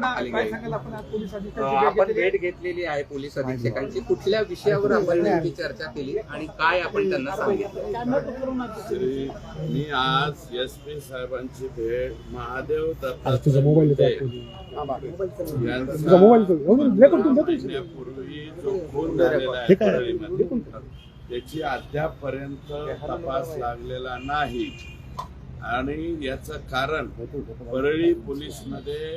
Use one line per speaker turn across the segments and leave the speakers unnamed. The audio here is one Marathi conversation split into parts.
खाली
आपण? भेट घेतली?
भेट घेतलेली आहे पोलीस अधीक्षकांची. कुठल्या विषयावर आपण नेमकी चर्चा केली आणि काय आपण त्यांना सांगितलं?
श्री मी आज एस पी साहेबांची भेट महादेव
आज तुझा मोबाईल
दत्तात्रय
येतो
मुंडे यांचा
तुझा मोबाईल येतो. हो,
जो खून झालेला आहे त्याची अद्यापपर्यंत तपास लागलेला नाही. आणि याचं कारण परळी पोलीसमध्ये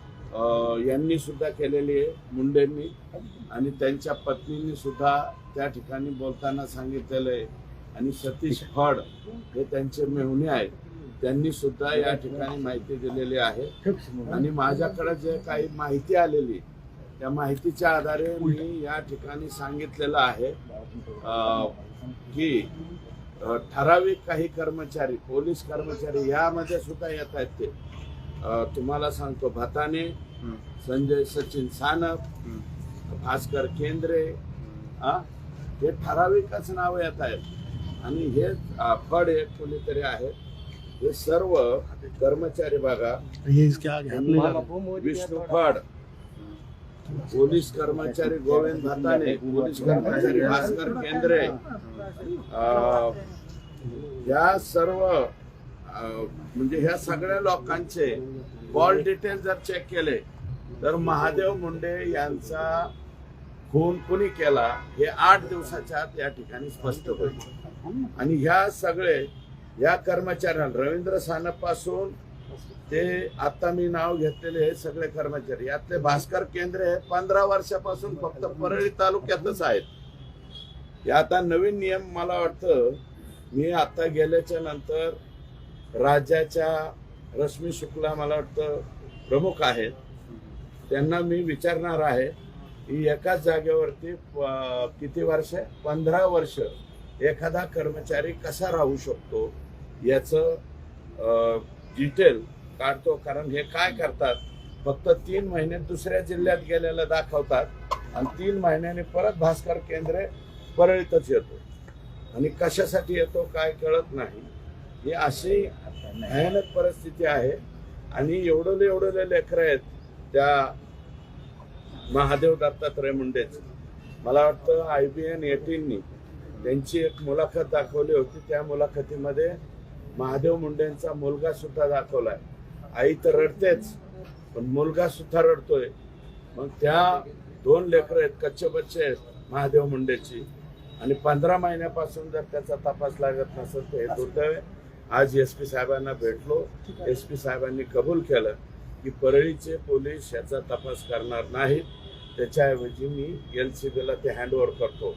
यांनी सुद्धा केलेली आहे मुंडेंनी. आणि त्यांच्या पत्नींनी सुद्धा त्या ठिकाणी बोलताना सांगितलेलं आहे. आणि सतीश फड हे त्यांचे मेहुणे आहेत. त्यांनी सुद्धा या ठिकाणी माहिती दिलेली आहे. आणि माझ्याकडे जे काही माहिती आलेली त्या माहितीच्या आधारे मी या ठिकाणी सांगितलेलं आहे की ठराविक काही कर्मचारी पोलीस कर्मचारी यामध्ये सुद्धा येत आहेत ते. तुम्हाला सांगतो भाताने
हं.
संजय सचिन सानप
हं.
भास्कर केंद्रे हा हे ठराविकच नाव येत आहेत आणि हे फड एक कोणीतरी आहेत हे सर्व कर्मचारी बघा. विष्णू फड पोलीस कर्मचारी गोविंद भाताने पोलीस कर्मचारी भास्कर केंद्रे अं, या सर्व म्हणजे ह्या सगळ्या लोकांचे कॉल डिटेल जर चेक केले तर महादेव मुंडे यांचा खून कुणी केला हे आठ दिवसाच्या आत या ठिकाणी स्पष्ट होईल. आणि ह्या सगळे या कर्मचाऱ्यांना रवींद्र सानपासून ते आता मी नाव घेतलेले हे सगळे कर्मचारी यातले भास्कर केंद्र हे पंधरा वर्षापासून फक्त परळी तालुक्यातच आहेत. हे आता नवीन नियम मला वाटतं मी आता गेल्याच्यानंतर राज्याच्या रश्मी शुक्ला मला वाटतं प्रमुख आहेत. त्यांना मी विचारणार आहे की एकाच जागेवरती प- किती वर्ष पंधरा वर्ष एखादा कर्मचारी कसा राहू शकतो? याचं डिटेल काढतो. कारण हे काय करतात? फक्त तीन महिने दुसऱ्या जिल्ह्यात गेलेलं दाखवतात आणि तीन महिन्याने परत भास्कर केंद्रे परळीतच येतो. आणि कशासाठी येतो काय कळत नाही. ही अशी भयानक परिस्थिती आहे. आणि एवढले एवढले लेकरं आहेत त्या महादेव दत्तात्रय मुंडेच मला वाटतं आय बी एन एटीननी त्यांची एक मुलाखत दाखवली होती. त्या मुलाखतीमध्ये महादेव मुंडेंचा मुलगा सुद्धा दाखवलाय. आई तर रडतेच पण मुलगा सुद्धा रडतोय. मग त्या दोन लेकरं आहेत कच्चे बच्चे आहेत महादेव मुंडेची. आणि पंधरा महिन्यापासून जर त्याचा तपास लागत नसेल तर हे दुर्दैव आहे. आज एस पी साहेबांना भेटलो. एस पी साहेबांनी कबूल केलं की परळीचे पोलीस याचा तपास करणार नाहीत. त्याच्याऐवजी मी एल सी बीला ते हँडओव्हर करतो.